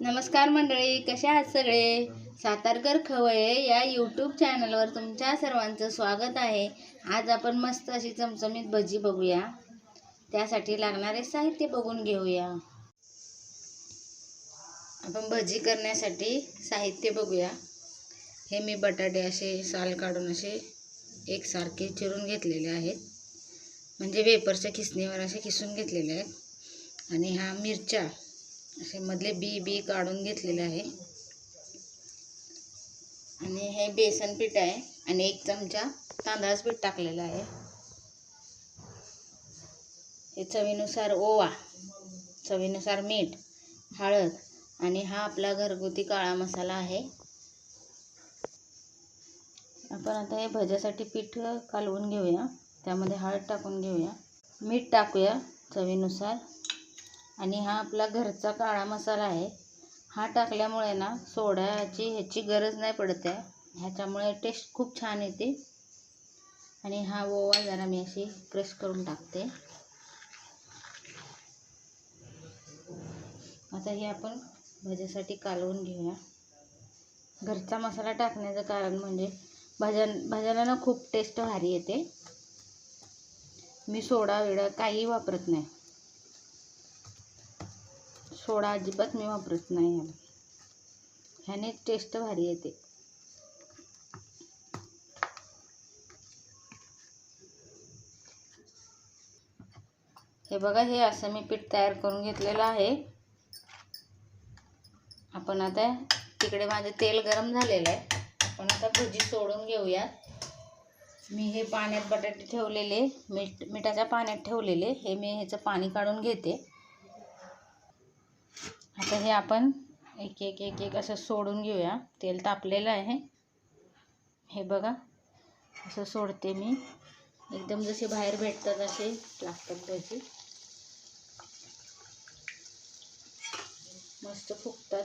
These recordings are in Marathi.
नमस्कार मंडळी कशा आहात सगळे? सातारकर खवळे या यूट्यूब चॅनलवर तुमच्या सर्वांचं स्वागत आहे. आज आपण मस्त अशी चमचमीत भजी बघूया. त्यासाठी लागणारे साहित्य बघून घेऊया. आपण भजी करण्यासाठी साहित्य बघूया. हे मी बटाटे असे साल काढून असे एकसारखे चिरून घेतलेले आहेत. म्हणजे वेपरच्या खिसणीवर असे खिसून घेतलेले आहेत. आणि ह्या मिरच्या असे मधले बी बी काढून घेतलेले आहे. आणि हे बेसन पीठ आहे आणि एक चमचा तांदळाचं पीठ टाकलेलं आहे. हे चवीनुसार ओवा चवीनुसार मीठ हळद आणि हा आपला घरगुती काळा मसाला आहे. आपण आता हे भज्यासाठी पीठ कालवून घेऊया. त्यामध्ये हळद टाकून घेऊया. मीठ टाकूया चवीनुसार. आणि हा आपला घरचा काळा मसाला आहे. हा टाकल्यामुळे ना सोड्याची ह्याची गरज नाही पडत आहे. ह्याच्यामुळे टेस्ट खूप छान येते. आणि हा ओवा जरा मी अशी क्रश करून टाकते. आता हे आपण भज्यासाठी कालवून घेऊया. घरचा मसाला टाकण्याचं कारण म्हणजे भाज्या भाज्याला ना खूप टेस्ट भारी येते. मी सोडा वेडा काही वापरत नाही. सोडा अजिबात मी वापरत नाही ह्याला ह्याने टेस्ट भारी येते. हे बघा हे असं मी पीठ तयार करून घेतलेलं आहे. आपण आता तिकडे माझं तेल गरम झालेलं आहे. आपण आता भजी सोडून घेऊयात मी हे पाण्यात बटाटे ठेवलेले मीठ मिठाच्या पाण्यात ठेवलेले. हे मी ह्याचं पाणी काढून घेते. आता हे आपण एक एक एक एक असं सोडून घेऊया. तेल तापलेलं आहे. हे बघा असं सोडते मी. एकदम जसे बाहेर भेटतात असे लागतात भजी मस्त फुगतात.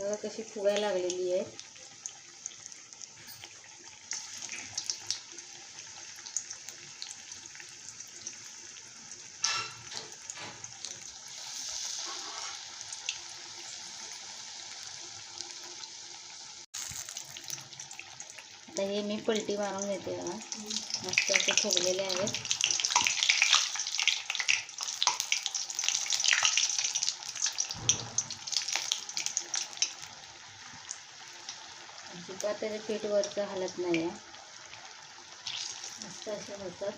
बघा कशी फुगायला लागलेली आहे आता हे मी पलटी मारून घेते बघा. मस्त असे फुगलेले आहेत. अजिबात त्याचे पीठ वरचं हलत नाही आहे मस्त असे होतात.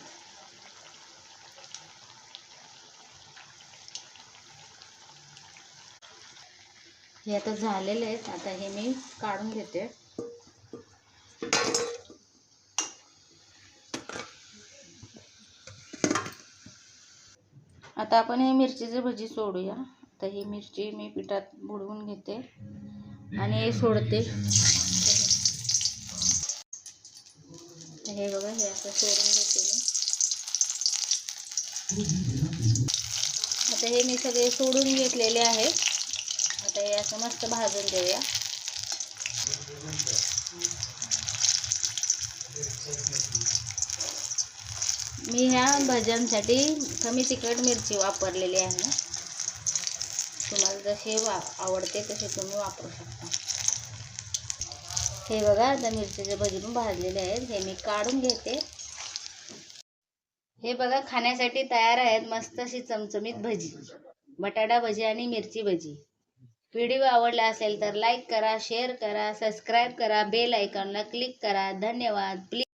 हे आता झालेले आहेत. आता हे मी काढून घेते. आता आपण हे मिरचीची भजी सोडूया. आता ही मिरची मी पिठात बुडवून घेते. आणि हे सोडते. हे बघा हे असं सोडून घेते मी. आता हे मी सगळे सोडून घेतलेले आहे आता हे असं मस्त भाजून देऊया मी ह्या भज्यांसाठी कमी तिखट मिरची वापरलेली आहे. तुम्हाला जसे वा आवडते तसे तुम्ही वापरू शकता. हे बघा आता मिरचीचे भजी पण भाजलेले आहेत. हे मी काढून घेते. हे बघा खाण्यासाठी तयार आहेत मस्त अशी चमचमीत भजी. बटाटा भजी आणि मिरची भजी. व्हिडिओ आवडला असेल तर लाईक करा शेअर करा सबस्क्राईब करा बेल आयकॉनला क्लिक करा. धन्यवाद. प्लीज